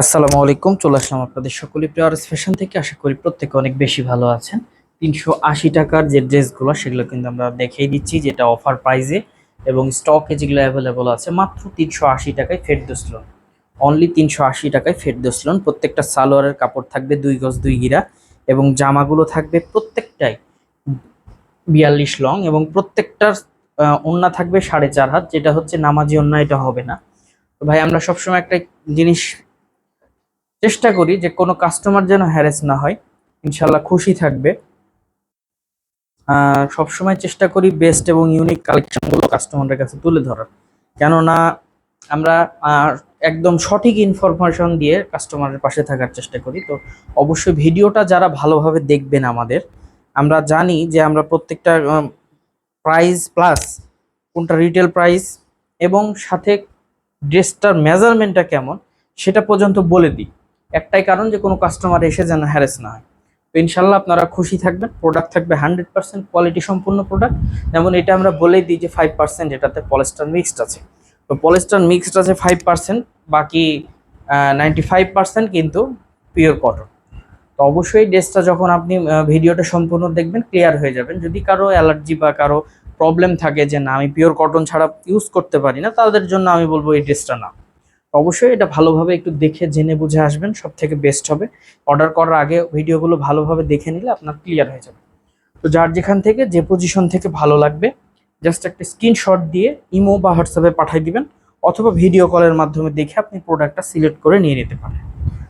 আসসালামু আলাইকুম, চলে আসলাম আপনাদের সকলে প্রিয়ার্স ফ্যাশন থেকে। আশা করি প্রত্যেকে অনেক বেশি ভালো আছেন। তিনশো আশি টাকার যে ড্রেসগুলো, সেগুলো কিন্তু আমরা দেখিয়ে দিচ্ছি, যেটা অফার প্রাইজে এবং স্টকে যেগুলো অ্যাভেলেবল আছে, মাত্র তিনশো আশি টাকায় ফেরদোস লোন অনলি তিনশো আশি টাকায় ফেরদোস লোন প্রত্যেকটা সালোয়ারের কাপড় থাকবে দুই গজ, দুই গিরা এবং জামাগুলো থাকবে প্রত্যেকটাই বিয়াল্লিশ লং এবং প্রত্যেকটার ওড়না থাকবে সাড়ে চার হাত, যেটা হচ্ছে নামাজি ওড়না, এটা হবে না। ভাই, আমরা সবসময় একটা জিনিস চেষ্টা করি যে কোনো কাস্টমার যেন হ্যারেস না হয়, ইনশাল্লাহ খুশি থাকবে। সবসময় চেষ্টা করি বেস্ট এবং ইউনিক কালেকশনগুলো কাস্টমারের কাছে তুলে ধরার। কেননা আমরা একদম সঠিক ইনফরমেশন দিয়ে কাস্টমারের পাশে থাকার চেষ্টা করি। তো অবশ্যই ভিডিওটা যারা ভালোভাবে দেখবেন আমাদের, আমরা জানি যে আমরা প্রত্যেকটা প্রাইস প্লাস কোনটা রিটেল প্রাইস এবং সাথে ড্রেসটার মেজারমেন্টটা কেমন, সেটা পর্যন্ত বলে দিই। একটাই কারণ যে কোনো কাস্টমার এসে যেন হ্যারেস না হয়। তো ইনশাল্লাহ আপনারা খুশি থাকবেন প্রোডাক্ট থাকবে হান্ড্রেড পার্সেন্ট কোয়ালিটি সম্পূর্ণ প্রোডাক্ট যেমন এটা আমরা বলেই দিই যে ফাইভ পার্সেন্ট এটাতে পলেস্টার মিক্সড আছে। তো পলেস্টার মিক্সড আছে ফাইভ পার্সেন্ট বাকি নাইনটি ফাইভ পার্সেন্ট কিন্তু পিওর কটন তো অবশ্যই ড্রেসটা যখন আপনি ভিডিওটা সম্পূর্ণ দেখবেন ক্লিয়ার হয়ে যাবেন। যদি কারও অ্যালার্জি বা কারও প্রবলেম থাকে যে না, আমি পিওর কটন ছাড়া ইউজ করতে পারি না, তাদের জন্য আমি বলব এই ড্রেসটা না। অবশ্যই এটা ভালোভাবে একটু দেখে, জেনে বুঝে আসবেন সব থেকে বেস্ট হবে। অর্ডার করার আগে ভিডিওগুলো ভালোভাবে দেখে নিলে আপনার ক্লিয়ার হয়ে যাবে। তো যার যেখান থেকে, যে পজিশন থেকে ভালো লাগবে জাস্ট একটা স্ক্রিনশট দিয়ে ইমো বা হোয়াটসঅ্যাপে পাঠিয়ে দিবেন, অথবা ভিডিও কলের মাধ্যমে দেখে আপনি প্রোডাক্টটা সিলেক্ট করে নিয়ে নিতে পারেন।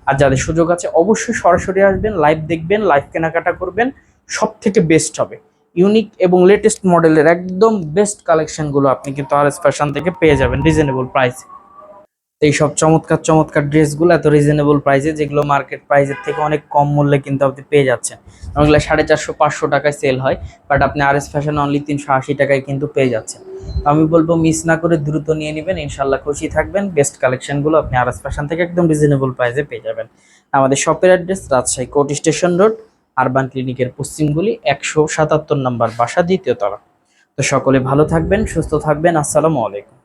আর যাদের সুযোগ আছে, অবশ্যই সরাসরি আসবেন লাইভ দেখবেন লাইভ কেনাকাটা করবেন সব থেকে বেস্ট হবে। ইউনিক এবং লেটেস্ট মডেলের একদম বেস্ট কালেকশনগুলো আপনি কিন্তু আর ফ্যাশন থেকে পেয়ে যাবেন রিজনেবল প্রাইসে এই সব চমৎকার চমৎকার ড্রেসগুলো এত রিজনেবল প্রাইসে যেগুলো মার্কেট প্রাইসের থেকে অনেক কম মূল্যে কিন্তু আপনি পেয়ে যাচ্ছেন। ওগুলো সাড়ে চারশো, পাঁচশো টাকায় সেল হয় বাট আপনি আর এস ফ্যাশন অনলি তিনশো আশি টাকায় কিন্তু পেয়ে যাচ্ছেন। আমি বলব মিস না করে দ্রুত নিয়ে নেবেন ইনশাল্লাহ খুশি থাকবেন। বেস্ট কালেকশনগুলো আপনি আর এস ফ্যাশন থেকে একদম রিজনেবল প্রাইসে পেয়ে যাবেন। আমাদের শপের address Rajshahi court station road urban ক্লিনিকের পশ্চিমগুলি একশো সাতাত্তর নম্বর বাসা, দ্বিতীয় তলা। তো সকলে ভালো থাকবেন, সুস্থ থাকবেন, আসসালামু আলাইকুম।